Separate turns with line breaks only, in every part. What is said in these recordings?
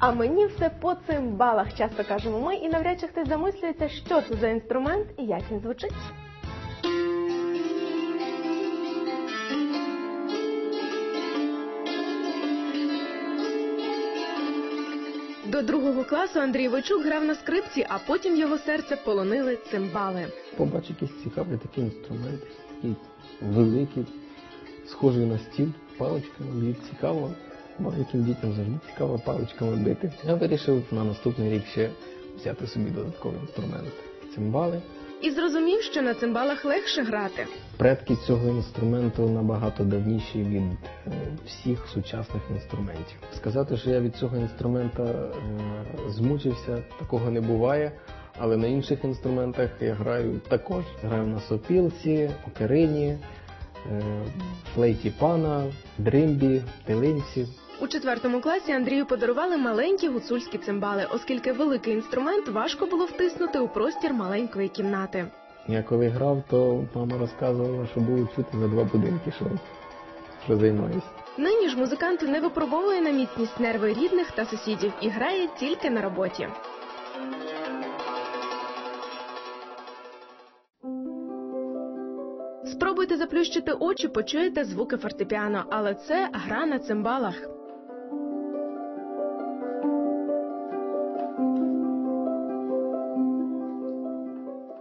А мені все по цимбалах, часто кажемо ми, і навряд чи хтось замислюється, що це за інструмент і як він звучить. До другого класу Андрій Войчук грав на скрипці, а потім його серце полонили цимбали.
Побачив якийсь цікавий такий інструмент, такий великий, схожий на стіль, паличками, б'ють цікаво. Маленьким дітям завжди цікаво паличками бити. Я вирішив на наступний рік ще взяти собі додатковий інструмент цимбали.
І зрозумів, що на цимбалах легше грати.
Предки цього інструменту набагато давніші від е, всіх сучасних інструментів. Сказати, що я від цього інструмента е, змучився, такого не буває. Але на інших інструментах я граю також. Граю на сопілці, окерині, флейті пана, дримбі, тилинці.
У четвертому класі Андрію подарували маленькі гуцульські цимбали, оскільки великий інструмент важко було втиснути у простір маленької кімнати.
Я коли грав, то мама розказувала, що було чути за два будинки, що, що займаюся.
Нині ж музикант не випробовує на міцність нерви рідних та сусідів і грає тільки на роботі. Спробуйте заплющити очі, почуєте звуки фортепіано, але це гра на цимбалах.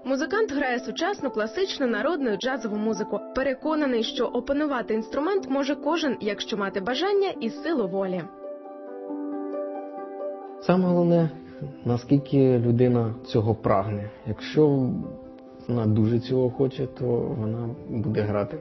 Музикант грає сучасну, класичну, народну джазову музику. Переконаний, що опанувати інструмент може кожен, якщо мати бажання і силу волі.
Саме головне, наскільки людина цього прагне. Якщо вона дуже цього хоче, то вона буде грати.